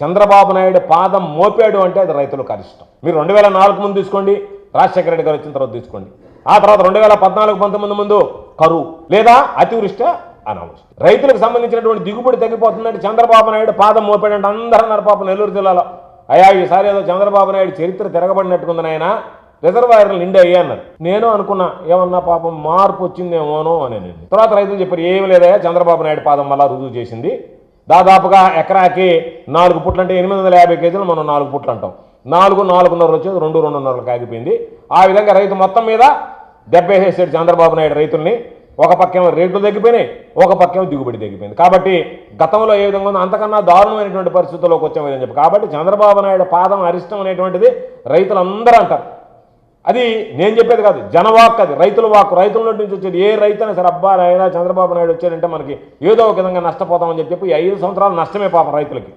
చంద్రబాబు నాయుడు పాదం మోపాడు అంటే అది రైతులకు అరిష్టం. మీరు రెండు వేల నాలుగు ముందు తీసుకోండి రాజశేఖర రెడ్డి గారు వచ్చిన తర్వాత తీసుకోండి. ఆ తర్వాత రెండు వేల పద్నాలుగు పంతొమ్మిది ముందు కరువు లేదా అతివృష్టి అనావృష్టి. రైతులకు సంబంధించినటువంటి దిగుబడి తగ్గిపోతుందంటే చంద్రబాబు నాయుడు పాదం మోపాడంటే అందరూ అన్నారు నెల్లూరు జిల్లాలో. అయ్యా ఈసారి ఏదో చంద్రబాబు నాయుడు చరిత్ర తిరగబడినట్టుకుంది నాయన రిజర్వాయర్లు నిండి అయ్యా అన్నారు. నేను అనుకున్నా ఏమన్నా పాపం మార్పు వచ్చిందేమోనో అని తర్వాత రైతులు చెప్పారు ఏమి లేదయ్యా చంద్రబాబు నాయుడు పాదం వల్ల రుజువు చేసింది. దాదాపుగా ఎకరాకి నాలుగు పుట్లు అంటే ఎనిమిది వందల యాభై కేజీలు మనం నాలుగు పుట్లు అంటాం నాలుగు నాలుగున్నర వచ్చేది రెండు రెండున్నరలకు ఆగిపోయింది ఆ విధంగా రైతు మొత్తం మీద దెబ్బేసేసాడు చంద్రబాబు నాయుడు రైతుల్ని ఒక పక్కేమో రేట్లు తగ్గిపోయినాయి ఒక పక్కేమో దిగుబడి తగ్గిపోయింది. కాబట్టి గతంలో ఏ విధంగా ఉందో అంతకన్నా దారుణమైనటువంటి పరిస్థితుల్లోకి వచ్చామని చెప్పి. కాబట్టి చంద్రబాబు నాయుడు పాదం అరిష్టం అనేటువంటిది రైతులందరూ అంటారు. అది నేను చెప్పేది కాదు జనవాక్ అది రైతుల వాక్కు రైతుల నుంచి వచ్చేది ఏ రైతు అయినా సరే అబ్బా రైనా చంద్రబాబు నాయుడు వచ్చారంటే మనకి ఏదో ఒక విధంగా నష్టపోతామని చెప్పి ఐదు సంవత్సరాలు నష్టమే పాపం రైతులకి.